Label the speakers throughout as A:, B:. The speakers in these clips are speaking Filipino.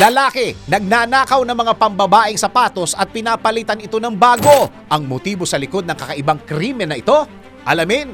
A: Lalaki, nagnanakaw ng mga pambabaeng sapatos at pinapalitan ito ng bago. Ang motibo sa likod ng kakaibang krimen na ito? Alamin!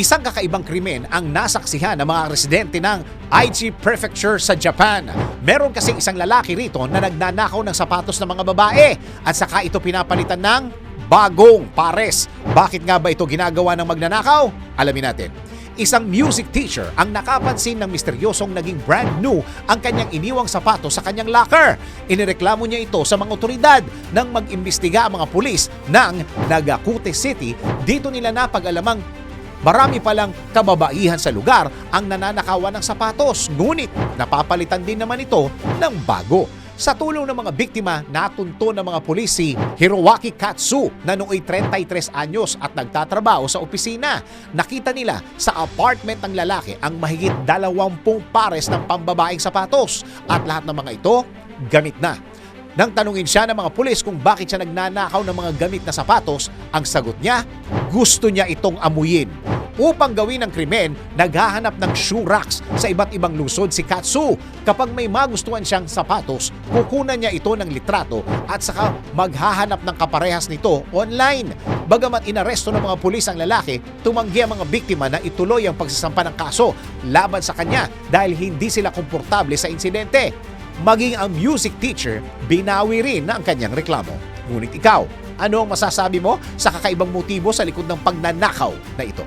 A: Isang kakaibang krimen ang nasaksihan ng mga residente ng Aichi Prefecture sa Japan. Meron kasing isang lalaki rito na nagnanakaw ng sapatos ng mga babae at saka ito pinapalitan ng bagong pares. Bakit nga ba ito ginagawa ng magnanakaw? Alamin natin. Isang music teacher ang nakapansin ng misteryosong naging brand new ang kanyang iniwang sapatos sa kanyang locker. Inireklamo niya ito sa mga otoridad nang mag-imbestiga ang mga pulis ng Nagakute City. Dito nila napag-alamang Marami palang kababaihan sa lugar ang nananakawan ng sapatos, ngunit napapalitan din naman ito ng bago. Sa tulong ng mga biktima, natunto ng mga pulis si Hiroaki Katsu na nooy 33 anyos at nagtatrabaho sa opisina. Nakita nila sa apartment ng lalaki ang mahigit 20 pares ng pambabaeng sapatos at lahat ng mga ito gamit na. Nang tanungin siya ng mga pulis kung bakit siya nagnanakaw ng mga gamit na sapatos, ang sagot niya, gusto niya itong amuyin. Upang gawin ang krimen, naghahanap ng shoe racks sa iba't ibang lungsod si Katsu. Kapag may magustuhan siyang sapatos, kukunan niya ito ng litrato at saka maghahanap ng kaparehas nito online. Bagamat inaresto ng mga pulis ang lalaki, tumanggi ang mga biktima na ituloy ang pagsasampa ng kaso laban sa kanya dahil hindi sila komportable sa insidente. Maging ang music teacher, binawi rin ang kanyang reklamo. Ngunit ikaw, ano ang masasabi mo sa kakaibang motibo sa likod ng pagnanakaw na ito?